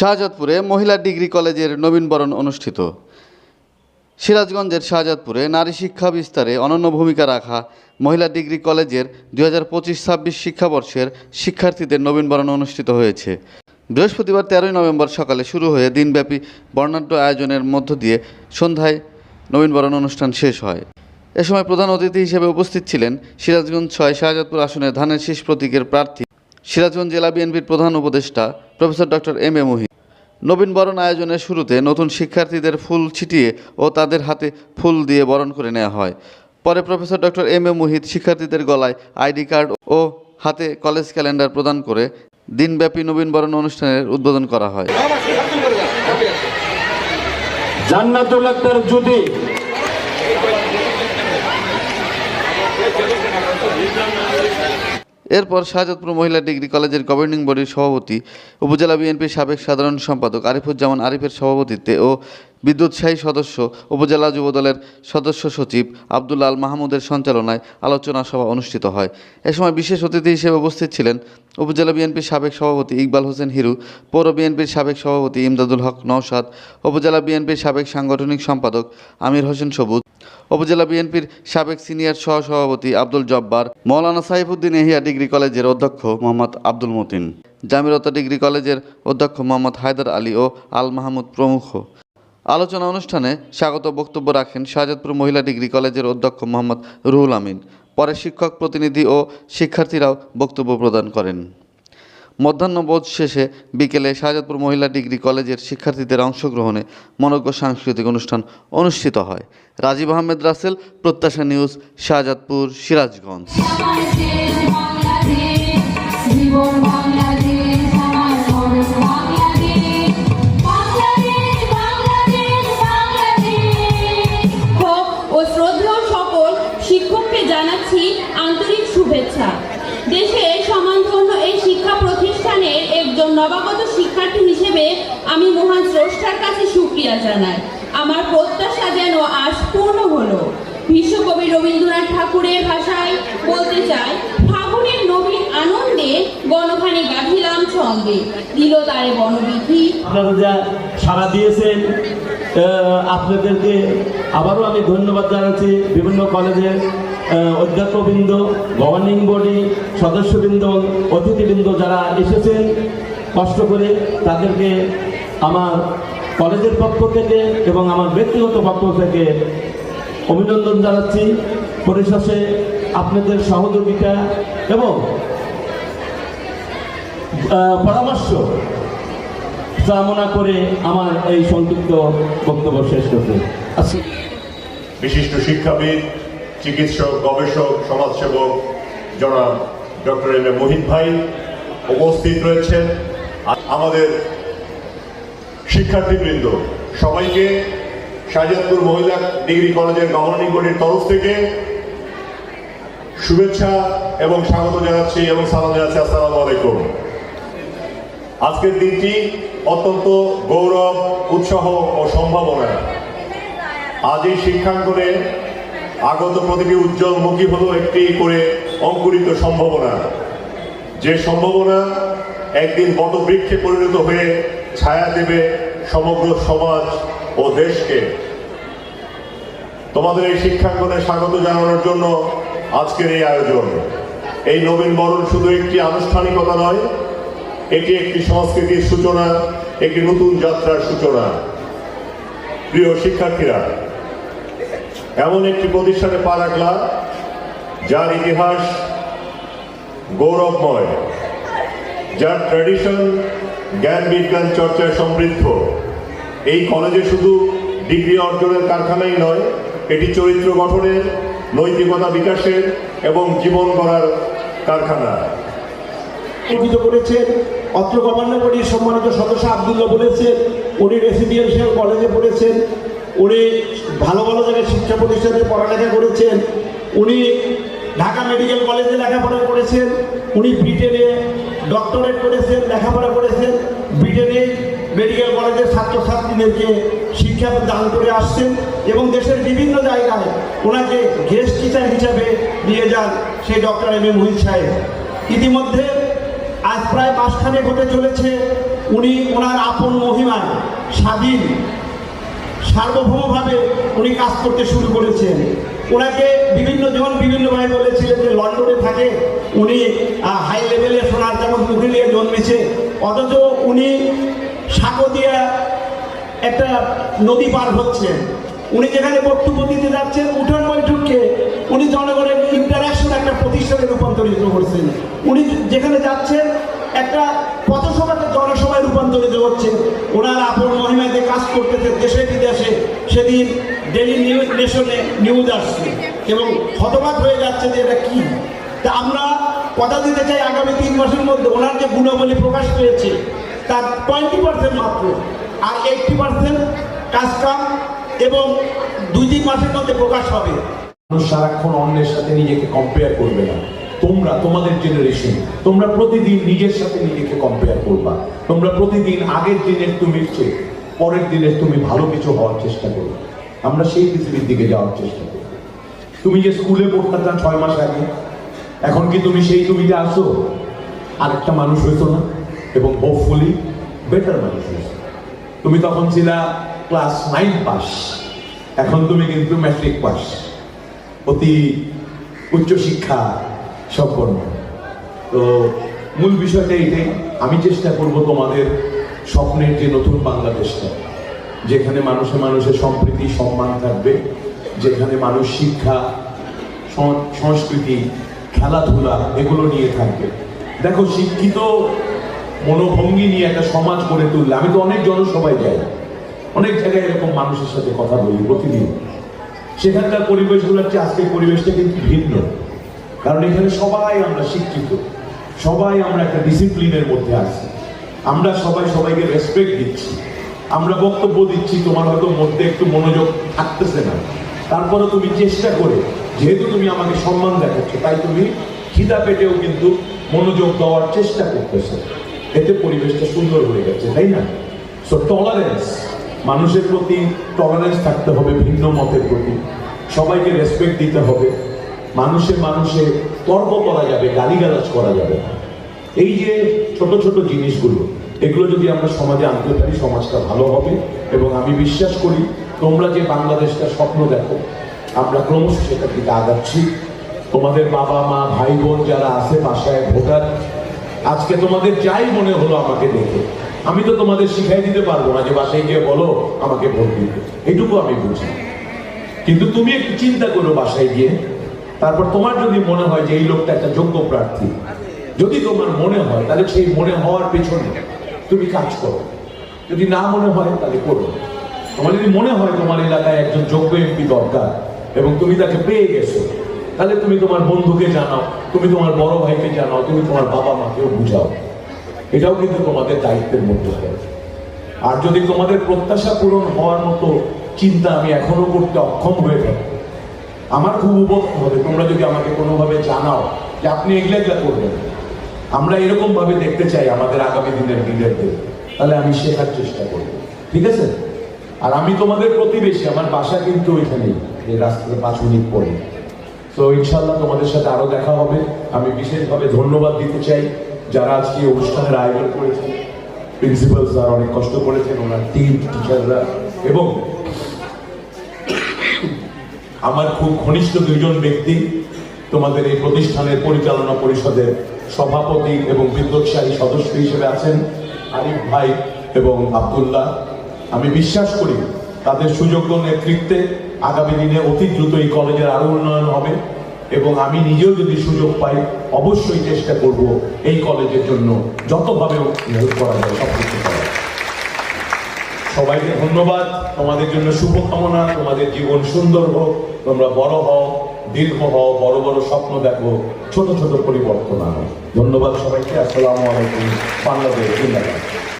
শাহজাদপুরে মহিলা ডিগ্রি কলেজের নবীনবরণ অনুষ্ঠিত। সিরাজগঞ্জের শাহজাদপুরে নারী শিক্ষা বিস্তারে অনন্য ভূমিকা রাখা মহিলা ডিগ্রি কলেজের দুই হাজার পঁচিশ ছাব্বিশ শিক্ষাবর্ষের শিক্ষার্থীদের নবীনবরণ অনুষ্ঠিত হয়েছে। বৃহস্পতিবার তেরোই নভেম্বর সকালে শুরু হয়ে দিনব্যাপী বর্ণাঢ্য আয়োজনের মধ্য দিয়ে সন্ধ্যায় নবীনবরণ অনুষ্ঠান শেষ হয়। এ সময় প্রধান অতিথি হিসেবে উপস্থিত ছিলেন সিরাজগঞ্জ ছয় শাহজাদপুর আসনের ধানের শীষ প্রতীকের প্রার্থী সিরাজগঞ্জ জেলা বিএনপির প্রধান উপদেষ্টা professor doctor M A Muhit নবীন বরণ আয়োজনের শুরুতে নতুন শিক্ষার্থীদের ফুল ছিটিয়ে ও তাদের হাতে ফুল দিয়ে বরণ করে নেওয়া হয়। পরে professor doctor M A Muhit শিক্ষার্থীদের গলায় আইডি কার্ড ও হাতে কলেজ ক্যালেন্ডার প্রদান করে দিনব্যাপী নবীন বরণ অনুষ্ঠানের উদ্বোধন করা হয়। জান্নাতুল আক্তার যদি এরপর শাহজাদপুর মহিলা ডিগ্রি কলেজের গভর্নিং বডির সভাপতি, উপজেলা বিএনপির সাবেক সাধারণ সম্পাদক আরিফুজ্জামান আরিফের সভাপতিত্বে ও বিদ্যুৎসাহী সদস্য, উপজেলা যুবদলের সদস্য সচিব আবদুল্লা আল মাহমুদের সঞ্চালনায় আলোচনা সভা অনুষ্ঠিত হয়। এ সময় বিশেষ অতিথি হিসেবে উপস্থিত ছিলেন উপজেলা বিএনপির সাবেক সভাপতি ইকবাল হোসেন হিরু, পৌর বিএনপির সাবেক সভাপতি ইমদাদুল হক নওশাদ, উপজেলা বিএনপির সাবেক সাংগঠনিক সম্পাদক আমির হোসেন সবুজ, উপজেলা বিএনপির সাবেক সিনিয়র সহসভাপতি আব্দুল জব্বার, মৌলানা সাইফুদ্দিন এহিয়া ডিগ্রি কলেজের অধ্যক্ষ মোহাম্মদ আব্দুল মতিন জামিরতা ডিগ্রি কলেজের অধ্যক্ষ মোহাম্মদ হায়দার আলী ও আল মাহমুদ প্রমুখ। আলোচনা অনুষ্ঠানে স্বাগত বক্তব্য রাখেন শাহজাদপুর মহিলা ডিগ্রি কলেজের অধ্যক্ষ মোহাম্মদ রুহুল আমিন। পরে শিক্ষক প্রতিনিধি ও শিক্ষার্থীরাও বক্তব্য প্রদান করেন। মধ্যাহ্নবোধ শেষে বিকেলে শাহজাদপুর মহিলা ডিগ্রি কলেজের শিক্ষার্থীদের অংশগ্রহণে মনজ্ঞ সাংস্কৃতিক অনুষ্ঠান অনুষ্ঠিত হয়। রাজীব আহমেদ রাসেল, প্রত্যাশা নিউজ, শাহজাদপুর, সিরাজগঞ্জ। সুক্রিয়া জানাই আমার প্রত্যাশা যেন আজ পূর্ণ হলো। বিশ্বকবি রবীন্দ্রনাথ ঠাকুরের ভাষায় বলতে চাই, ফাগুনের নবীন আনন্দে গণখানি গাঁথিলাম ছন্দে। দিল তারে বনবিধি। আপনারা যা সাড়া দিয়েছেন আপনাদেরকে আবারও আমি ধন্যবাদ জানাচ্ছি বিভিন্ন কলেজের অধ্যাপকবৃন্দ গভর্নিং বডি সদস্যবৃন্দ, অতিথিবৃন্দ যারা এসেছেন, কষ্ট করে তাদেরকে আমার কলেজের পক্ষ থেকে এবং আমার ব্যক্তিগত পক্ষ থেকে অভিনন্দন জানাচ্ছি। পরিশেষে আপনাদের সহযোগিতা এবং পরামর্শ কামনা করে আমার এই সংক্ষিপ্ত বক্তব্য শেষ করতে। আচ্ছা। বিশিষ্ট শিক্ষাবিদ, চিকিৎসক, গবেষক, সমাজসেবক জনাব ডক্টর এম এ মোহিত ভাই উপস্থিত রয়েছেন। আমাদের শিক্ষার্থীবৃন্দ, সবাইকে শাহজাদপুর মহিলা ডিগ্রি কলেজের গভর্নিং বডির তরফ থেকে শুভেচ্ছা এবং স্বাগত জানাচ্ছি এবং সালাম জানাচ্ছি, আসসালামু আলাইকুম। আজকের দিনটি অত্যন্ত গৌরব, উৎসাহ ও সম্ভাবনা আজ এই শিক্ষাঙ্গনে আগত প্রতিটি উজ্জ্বল মুখী হল একটি করে অঙ্কুরিত সম্ভাবনা। যে সম্ভাবনা একদিন বটবৃক্ষে পরিণত হয়ে ছায়া দেবে সমগ্র সমাজ ও দেশকে। তোমাদের এই শিক্ষাঙ্গনে স্বাগত জানানোর জন্য আজকের এই আয়োজন। এই নবীন বরণ শুধু একটি আনুষ্ঠানিকতা নয়, এটি একটি সংস্কৃতির সূচনা, একটি নতুন যাত্রার সূচনা। প্রিয় শিক্ষার্থীরা, এমন একটি প্রতিষ্ঠানে পা রাখলা, যার ইতিহাস গৌরবময়, যার ট্র্যাডিশন জ্ঞান বিজ্ঞান চর্চায় সমৃদ্ধ। এই কলেজে শুধু ডিগ্রি অর্জনের কারখানাই নয়, এটি চরিত্র গঠনের, নৈতিকতা বিকাশের এবং জীবন গড়ার কারখানা। অর্পিত করেছেন অত্র গভর্নর বডির সম্মানিত সদস্য আবদুল্লাহ বলেছেন, উনি রেসিডেন্সিয়াল কলেজে পড়েছেন, উনি ভালো ভালো জায়গায় শিক্ষা প্রতিষ্ঠানে পড়ালেখা করেছেন, উনি ঢাকা মেডিকেল কলেজে লেখাপড়া করেছেন, উনি ব্রিটেনে ডক্টরেট করেছেন, লেখাপড়া করেছেন, ব্রিটেনে মেডিকেল কলেজের ছাত্রছাত্রীদেরকে শিক্ষা দান করে আসছেন এবং দেশের বিভিন্ন জায়গায় ওনাকে গেস্ট টিচার হিসাবে নিয়ে যান সেই ডক্টর এম এ মুহিত সাহেব। ইতিমধ্যে আজ প্রায় মাসখানেক হতে চলেছে, উনি ওনার আপন মহিমায় স্বাধীন, সার্বভৌমভাবে উনি কাজ করতে শুরু করেছেন। ওনাকে বিভিন্ন জন বিভিন্নভাবে বলেছিলেন যে লন্ডনে থাকে, উনি হাই লেভেলে সোনার যেমন মুখে নিয়ে জন্মেছে। অথচ উনি সাগদিয়া একটা নদী পার হচ্ছেন। উনি যেখানে বক্তব্য যাচ্ছেন, উঠান বৈঠককে উনি জনগণের ইন্টারাকশন একটা প্রতিষ্ঠানে রূপান্তরিত করছেন। উনি যেখানে যাচ্ছেন, একটা পথসভাকে জনসভায় রূপান্তরিত হচ্ছে ওনার আপন মহিমাতে কাজ করতেছে দেশে বিদেশে, সেদিন ডেলি নিউজ নেশনে নিউজ আসছে। এবং হতবাক হয়ে যাচ্ছে যে এটা কি? তা আমরা কথা দিতে চাই আগামী তিন মাসের মধ্যে ওনার যে গুণাবলী প্রকাশ পেয়েছে, তার টোয়েন্টি পার্সেন্ট মাত্র। আর এইটটি পার্সেন্ট কাজ কাম এবং দুই তিন মাসের মধ্যে প্রকাশ হবে। মানুষ সারাক্ষণ অন্যের সাথে নিজেকে কম্পেয়ার করবে না। তোমরা, তোমাদের জেনারেশন তোমরা প্রতিদিন নিজের সাথে নিজেকে কম্পেয়ার করবা। তোমরা প্রতিদিন আগের দিনের তুমি পরের দিনের তুমি ভালো কিছু হওয়ার চেষ্টা করো আমরা সেই পৃথিবীর দিকে যাওয়ার চেষ্টা করি। তুমি যে স্কুলে পড়তাম না ছয় মাস আগে, এখন কি তুমি সেই তুমিতে আসো আরেকটা মানুষ হইতো না, এবং হোপফুলি বেটার মানুষ হয়েছে তুমি তখন ছিলা ক্লাস নাইন পাস এখন তুমি কিন্তু ম্যাট্রিক পাস অতি উচ্চশিক্ষা সম্পন্ন। তো মূল বিষয়টা এটাই, আমি চেষ্টা করব তোমাদের স্বপ্নের যে নতুন বাংলাদেশটা যেখানে মানুষে মানুষের সম্প্রীতি, সম্মান থাকবে, যেখানে মানুষ শিক্ষা সংস্কৃতি, খেলাধুলা এগুলো নিয়ে থাকবে। দেখো, শিক্ষিত মনোভঙ্গি নিয়ে একটা সমাজ গড়ে তুললে, আমি তো অনেক জনসভায় যাই, অনেক জায়গায় এরকম মানুষের সাথে কথা বলি প্রতিদিন। সেখানকার পরিবেশগুলোর চেয়ে আজকের পরিবেশটা কিন্তু ভিন্ন। কারণ এখানে সবাই আমরা শিক্ষিত, সবাই আমরা একটা ডিসিপ্লিনের মধ্যে আছি। আমরা সবাই সবাইকে রেসপেক্ট দিচ্ছি। আমরা বক্তব্য দিচ্ছি, তোমার হয়তো মধ্যে একটু মনোযোগ থাকতেছে না। তারপরে তুমি চেষ্টা করে, যেহেতু তুমি আমাকে সম্মান দেখাচ্ছ, তাই তুমি খিদা পেটেও কিন্তু মনোযোগ দেওয়ার চেষ্টা করতেছো। এতে পরিবেশটা সুন্দর হয়ে গেছে, তাই না? সো টলারেন্স মানুষের প্রতি টলারেন্স থাকতে হবে, ভিন্ন মতের প্রতি। সবাইকে রেসপেক্ট দিতে হবে। মানুষে মানুষে তর্ক করা যাবে, গালিগালাজ করা যাবে এই যে ছোট ছোট জিনিসগুলো এগুলো যদি আমরা সমাজে আনতে পারি, সমাজটা ভালো হবে। এবং আমি বিশ্বাস করি, তোমরা যে বাংলাদেশটা স্বপ্ন দেখো, আমরা ক্রমশ সেটার দিকে আগাচ্ছি। তোমাদের বাবা, মা, ভাই, বোন যারা আছে, বাসায় ভোটার, আজকে তোমাদের যাই মনে হলো আমাকে দেখে, আমি তো তোমাদের শিখাই দিতে পারব না যে বাসায় গিয়ে বলো, আমাকে ভোট দিতে এইটুকু আমি বুঝি। কিন্তু তুমি একটু চিন্তা করো বাসায় গিয়ে। তারপর তোমার যদি মনে হয় যে এই লোকটা একটা যোগ্য প্রার্থী, যদি তোমার মনে হয়, তাহলে সেই মনে হওয়ার পেছনে তুমি কাজ করো। যদি না মনে হয়, তাহলে করো। তোমার যদি মনে হয় তোমার এলাকায় একজন যোগ্য এমপি দরকার এবং তুমি তাকে পেয়ে গেছো, তাহলে তুমি তোমার বন্ধুকে জানাও, তুমি তোমার বড় ভাইকে জানাও, তুমি তোমার বাবা মাকেও বুঝাও। এটাও কিন্তু তোমাদের দায়িত্বের মধ্যে হয় আর যদি তোমাদের প্রত্যাশা পূরণ হওয়ার মতো চিন্তা আমি এখনও করতে অক্ষম হয়ে থাকি, আমার খুব উপকার হবে। তোমরা যদি আমাকে কোনোভাবে জানাও যে আপনি এগুলা করবেন। আমরা এরকম ভাবে দেখতে চাই আমাদের আগামী দিনের লিডারদের তাহলে আমি শেখার চেষ্টা করব। ঠিক আছে? আর আমি তোমাদের প্রতিবেশী, আমার বাসা কিন্তু ওইখানেই এই রাস্তাতে পাঁচ মিনিট পরে। তো ইনশাল্লাহ তোমাদের সাথে আরও দেখা হবে। আমি বিশেষভাবে ধন্যবাদ দিতে চাই যারা আজকে অনুষ্ঠানের আয়োজন করেছেন প্রিন্সিপাল স্যার অনেক কষ্ট করেছেন, ওনার টিম টিচাররা এবং আমার খুব ঘনিষ্ঠ দুজন ব্যক্তি তোমাদের এই প্রতিষ্ঠানের পরিচালনা পরিষদের সভাপতি এবং বিদ্যোৎসাহী সদস্য হিসেবে আছেন আরিফ ভাই এবং আব্দুল্লাহ। আমি বিশ্বাস করি তাদের সুযোগ্য নেতৃত্বে আগামী দিনে অতি দ্রুত এই কলেজের আরও উন্নয়ন হবে এবং আমি নিজেও যদি সুযোগ পাই, অবশ্যই চেষ্টা করব এই কলেজের জন্য যতভাবে হেল্প করা যায় সব কিছু করার। সবাইকে ধন্যবাদ। তোমাদের জন্য শুভকামনা। তোমাদের জীবন সুন্দর হোক। তোমরা বড় হও। দীর্ঘ হও বড় বড় স্বপ্ন দেখো, ছোট ছোট পরিবর্তন আনো। ধন্যবাদ সবাইকে, আসসালামু আলাইকুম, বাংলাদেশ